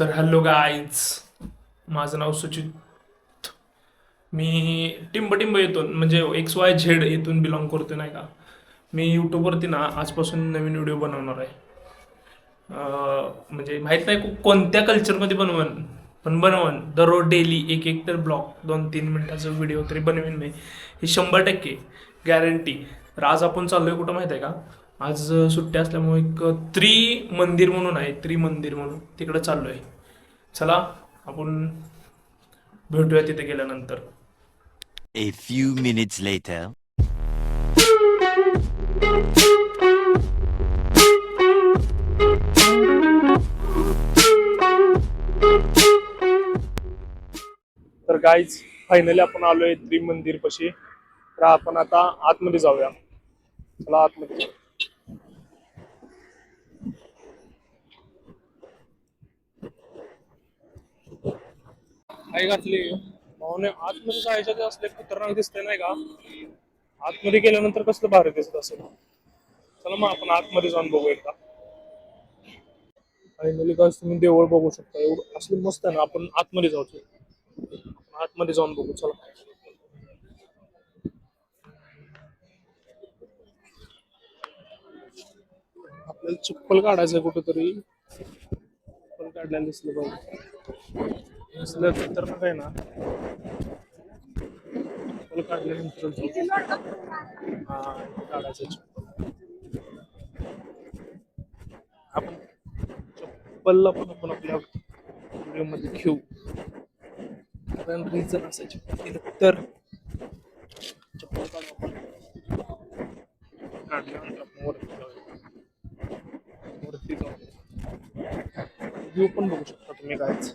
तर hello guys माझं नाव सुचित. मी टिंब टिंब येतून म्हणजे एक्स वाय झेड येथून बिलॉंग करतो नाही का? मी यूट्यूबवरती ना आजपासून नवीन व्हिडिओ बनवणार आहे. म्हणजे माहीत नाही कोणत्या कल्चरमध्ये बनवन पण बनवन. दररोज डेली एक एक तर ब्लॉग दोन तीन मिनिटाचा व्हिडिओ तरी बनवेन मी. ही शंभर टक्के गॅरंटी तर आज आपण चाललोय कुठं माहीत आहे का? आज सुट्टी असल्यामुळे एक त्रि मंदिर म्हणून आहे त्रिमंदिर म्हणून. तिकडं चाललोय. चला आपण भेटूया तिथे गेल्यानंतर. A few minutes later. तर गाईज फायनली आपण आलोय त्रिमंदिर पशी तर आपण आता आतमध्ये जाऊया. चला आतमध्ये. जाऊ. काय घातली. भाऊने आतमध्ये जायच्या ते असले खतरनाक दिसते नाही का? आतमध्ये गेल्यानंतर कसलं भारी दिसत असेल? चला मग आपण आतमध्ये जाऊन बघू एकदा. फायनली काय तुम्ही देवळ बघू शकता. एवढं असलं मस्त आहे ना आपण आतमध्ये जाऊ आपण आतमध्ये जाऊन बघू चला. आपल्याला चप्पल काढायचं कुठेतरी. चप्पल काढल्याला दिसलं पाहिजे असलं तर मग आहे ना. चप्पल काढल्यानंतर हा काढायचं चप्पल आपण चप्पलला पण आपण आपल्या मध्ये घेऊ. कारण रिझन असायचे. तर चप्पल काढू आपण काढल्यानंतर आपण वरती जाऊया. वरती जाऊया. व्ह्यू पण बघू शकता तुम्ही कायच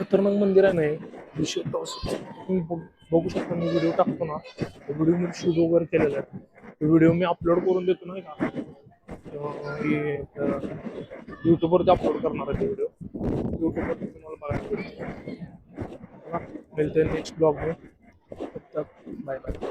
खतरनाक मंदिर आहे नाही विषय तुम्ही बघ- बघू शकता मी व्हिडिओ टाकतो ना. व्हिडिओ मी शूट वगैरे केलेला आहे व्हिडिओ मी अपलोड करून देतो नाही का? युट्यूबवरती अपलोड करणार आहे व्हिडिओ युट्यूबवरती तुम्हाला बघायला मिळते नेक्स्ट ब्लॉग बाय बाय